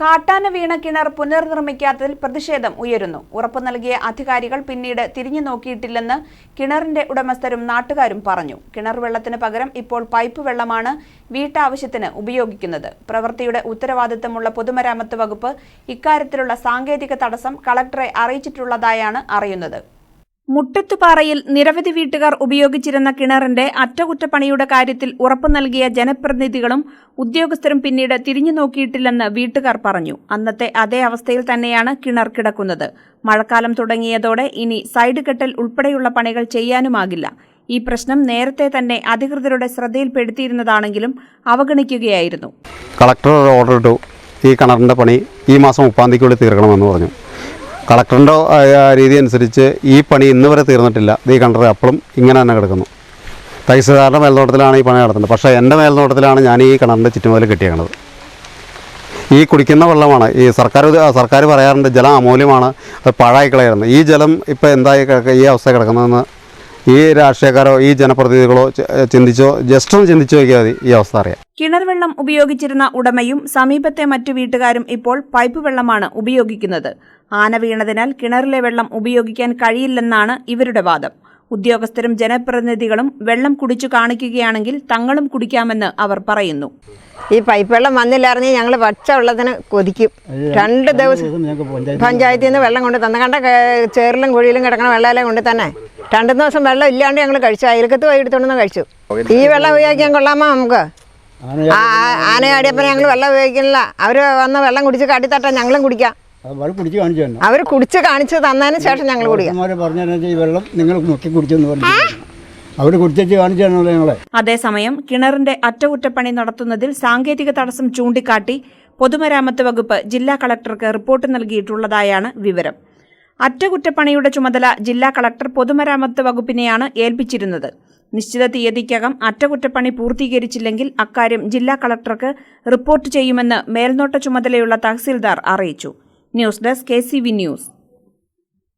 കാട്ടാന വീണ കിണർ പുനർനിർമ്മിക്കാത്തതിൽ പ്രതിഷേധം ഉയരുന്നു. ഉറപ്പു നൽകിയ അധികാരികൾ പിന്നീട് തിരിഞ്ഞു നോക്കിയിട്ടില്ലെന്ന് കിണറിന്റെ ഉടമസ്ഥരും നാട്ടുകാരും പറഞ്ഞു. കിണർ വെള്ളത്തിന് പകരം ഇപ്പോൾ പൈപ്പ് വെള്ളമാണ് വീട്ടാവശ്യത്തിന് ഉപയോഗിക്കുന്നത്. പ്രവൃത്തിയുടെ ഉത്തരവാദിത്തമുള്ള പൊതുമരാമത്ത് വകുപ്പ് ഇക്കാര്യത്തിലുള്ള സാങ്കേതിക തടസ്സം കളക്ടറെ അറിയിച്ചിട്ടുള്ളതായാണ് അറിയുന്നത്. മുട്ടത്തുപാറയിൽ നിരവധി വീട്ടുകാർ ഉപയോഗിച്ചിരുന്ന കിണറിന്റെ അറ്റകുറ്റപ്പണിയുടെ കാര്യത്തിൽ ഉറപ്പു നൽകിയ ജനപ്രതിനിധികളും ഉദ്യോഗസ്ഥരും പിന്നീട് തിരിഞ്ഞു നോക്കിയിട്ടില്ലെന്ന് വീട്ടുകാർ പറഞ്ഞു. അന്നത്തെ അതേ അവസ്ഥയിൽ തന്നെയാണ് കിണർ കിടക്കുന്നത്. മഴക്കാലം തുടങ്ങിയതോടെ ഇനി സൈഡ് കെട്ടൽ ഉൾപ്പെടെയുള്ള പണികൾ ചെയ്യാനുമാകില്ല. ഈ പ്രശ്നം നേരത്തെ തന്നെ അധികൃതരുടെ ശ്രദ്ധയിൽപ്പെടുത്തിയിരുന്നതാണെങ്കിലും അവഗണിക്കുകയായിരുന്നു. കളക്ടർ ഓർഡർ ഇട്ടു. ഈ കിണറിന്റെ പണി ഈ മാസം മുപ്പാം തീർക്കണമെന്ന് പറഞ്ഞു. കളക്ടറിന്റെ രീതി അനുസരിച്ച് ഈ പണി ഇന്ന് വരെ തീർന്നിട്ടില്ല. ഇത് ഈ കണ്ടത് അപ്പോഴും ഇങ്ങനെ തന്നെ കിടക്കുന്നു. തൈസുകാരുടെ മേൽനോട്ടത്തിലാണ് ഈ പണി നടത്തുന്നത്. പക്ഷേ എന്റെ മേൽനോട്ടത്തിലാണ് ഞാൻ ഈ കിണറിന്റെ ചുറ്റുമതിൽ കെട്ടിയേക്കണത്. ഈ കുടിക്കുന്ന വെള്ളമാണ്. ഈ സർക്കാർ സർക്കാർ പറയാറുണ്ട് ജലം അമൂല്യമാണ്. അത് പാഴായി കളയുന്നത് ഈ ജലം ഇപ്പോൾ എന്തായി ഈ അവസ്ഥ കിടക്കുന്നതെന്ന് ഈ രാഷ്ട്രീയക്കാരോ ഈ ജനപ്രതിനിധികളോ ചിന്തിച്ചോ ജസ്റ്റ് ഒന്ന് ചിന്തിച്ചു നോക്കിയാൽ മതി ഈ അവസ്ഥ അറിയാം കിണർ വെള്ളം ഉപയോഗിച്ചിരുന്ന ഉടമയും സമീപത്തെ മറ്റു വീട്ടുകാരും ഇപ്പോൾ പൈപ്പ് വെള്ളമാണ് ഉപയോഗിക്കുന്നത്. ആന വീണതിനാൽ കിണറിലെ വെള്ളം ഉപയോഗിക്കാൻ കഴിയില്ലെന്നാണ് ഇവരുടെ വാദം. ഉദ്യോഗസ്ഥരും ജനപ്രതിനിധികളും വെള്ളം കുടിച്ചു കാണിക്കുകയാണെങ്കിൽ തങ്ങളും കുടിക്കാമെന്ന് അവർ പറയുന്നു. ഈ പൈപ്പ് വെള്ളം വന്നില്ലായിരുന്നെങ്കിൽ ഞങ്ങൾ പച്ച വെള്ളത്തിന് കൊതിക്കും. രണ്ട് ദിവസം പഞ്ചായത്തിൽ നിന്ന് വെള്ളം കൊണ്ട് തന്നെ കണ്ട ചേറിലും കുഴിയിലും കിടക്കണ വെള്ളമെല്ലാം കൊണ്ട് തന്നെ രണ്ടു ദിവസം വെള്ളം ഇല്ലാണ്ട് ഞങ്ങൾ കഴിച്ചു. അയൽക്കത്ത് പോയി എടുത്തോണ്ടെന്ന് കഴിച്ചു. ഈ വെള്ളം ഉപയോഗിക്കാൻ കൊള്ളാമോ നമുക്ക്? ആനയാടിയപ്പോ ഞങ്ങൾ വെള്ളം ഉപയോഗിക്കുന്നില്ല. അവർ വന്ന് വെള്ളം കുടിച്ച് കാട്ടിത്തട്ടാൻ ഞങ്ങളും കുടിക്കാം. അവർ കുടിച്ച് കാണിച്ചു തന്നതിന് ശേഷം ഞങ്ങൾ കുടിക്കാം. പറഞ്ഞു വെള്ളം നിങ്ങൾ നോക്കി കുടിച്ചെന്ന് പറഞ്ഞു അവർ കുടിച്ചു കാണിച്ചു തന്നല്ലോ ഞങ്ങളെ. അതേസമയം കിണറിന്റെ അറ്റകുറ്റപ്പണി നടത്തുന്നതിൽ സാങ്കേതിക തടസ്സം ചൂണ്ടിക്കാട്ടി പൊതുമരാമത്ത് വകുപ്പ് ജില്ലാ കളക്ടർക്ക് റിപ്പോർട്ട് നൽകിയിട്ടുള്ളതായാണ് വിവരം. അറ്റകുറ്റപ്പണിയുടെ ചുമതല ജില്ലാ കളക്ടർ പൊതുമരാമത്ത് വകുപ്പിനെയാണ് ഏൽപ്പിച്ചിരുന്നത്. നിശ്ചിത തീയതിക്കകം അറ്റകുറ്റപ്പണി പൂർത്തീകരിച്ചില്ലെങ്കിൽ അക്കാര്യം ജില്ലാ കളക്ടർക്ക് റിപ്പോർട്ട് ചെയ്യുമെന്ന് മേൽനോട്ട ചുമതലയുള്ള തഹസീൽദാർ അറിയിച്ചു. News desk K news.